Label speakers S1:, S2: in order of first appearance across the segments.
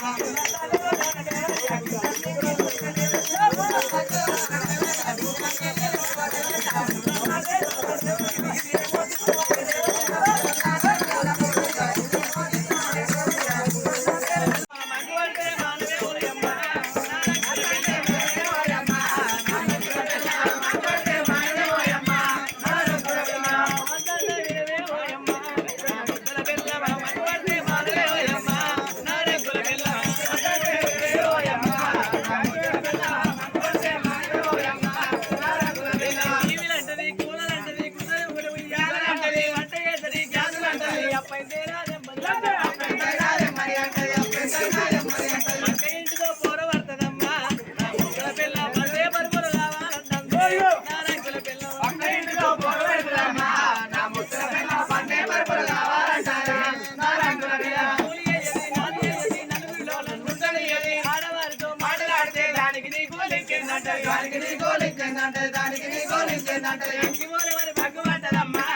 S1: Obrigada. లెక్కేందంటే దానికి నీకో
S2: దానికి నీకో లెక్కేందంటే
S1: ఎంకి మూల వారి భగ్గు పట్టదమ్మా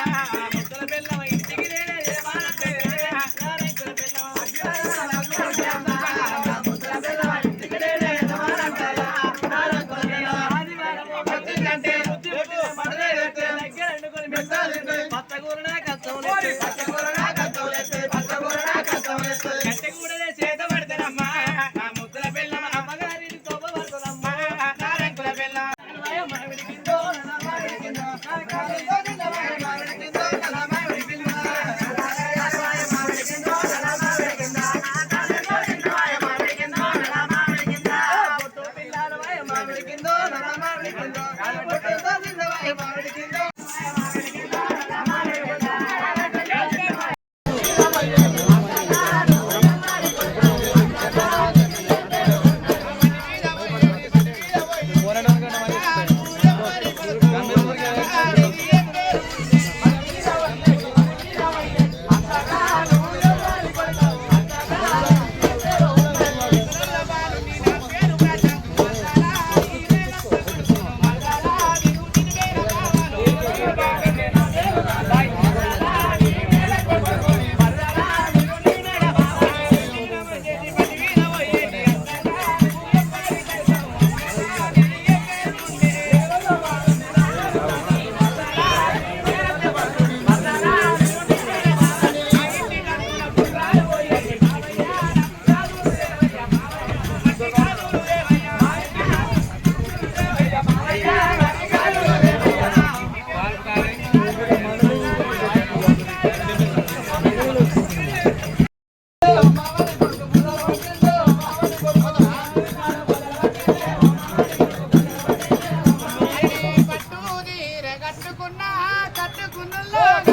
S1: ముక్కల కష్టం
S2: கட்டு குன்னல்ல